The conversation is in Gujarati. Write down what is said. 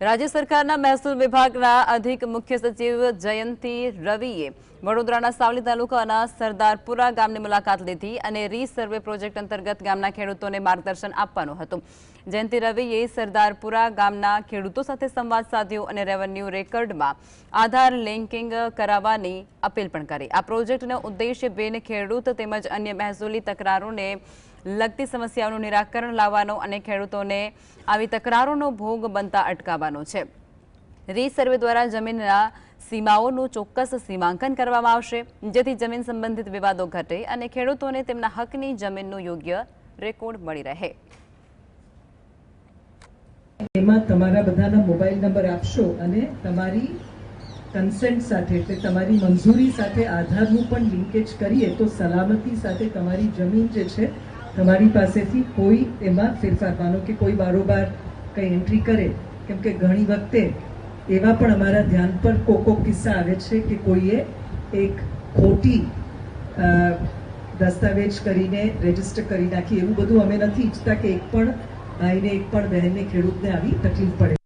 રાજ્ય સરકારના મહેસૂલ વિભાગના અધિક મુખ્ય સચિવ જયંતી રવિએ વડોદરાના સાવલી તાલુકાના સરદારપુરા ગામની મુલાકાત લીધી અને રીસર્વે પ્રોજેક્ટ અંતર્ગત ગામના ખેડૂતોને માર્ગદર્શન આપવાનું હતું. જયંતી રવિએ સરદારપુરા ગામના ખેડૂતો સાથે સંવાદ સાધ્યો અને રેવન્યુ રેકર્ડમાં આધાર લિંકિંગ કરાવવાની અપીલ પણ કરી. આ પ્રોજેક્ટનો ઉદ્દેશ્ય બેન ખેડૂત તેમજ અન્ય મહેસૂલી તકરારોને લગતી સમસ્યાઓનું નિરાકરણ લાવવાનો અને ખેડૂતોને આવી તકરારોનો ભોગ બનતા અટકાવવાનો છે. રીસર્વે દ્વારા જમીનના સીમાઓનું ચોક્કસ સીમાંકન કરવામાં આવશે. જેથી જમીન સંબંધિત વિવાદો ઘટે અને ખેડૂતોને તેમના હકની જમીનનું યોગ્ય રેકોર્ડ મળી રહે. એમાં તમારા બધાના મોબાઈલ નંબર આપશો અને તમારી કન્સેન્ટ સાથે એટલે તમારી મંજૂરી સાથે આધારનું પણ લિંકેજ કરીએ તો સલામતી સાથે તમારી જમીન જે છે તમારી પાસેથી કોઈ એમાં ફેરફાર માનો કે કોઈ બારોબાર કંઈ એન્ટ્રી કરે, કેમ કે ઘણી વખતે એવા પણ અમારા ધ્યાન પર કોક કોક કિસ્સા આવે છે કે કોઈએ એક ખોટી દસ્તાવેજ કરીને રજિસ્ટર કરી નાખી. એવું બધું અમે નથી ઈચ્છતા કે એક પણ ભાઈને, એક પણ બહેનને ખેડૂતને આવી તકલીફ પડે.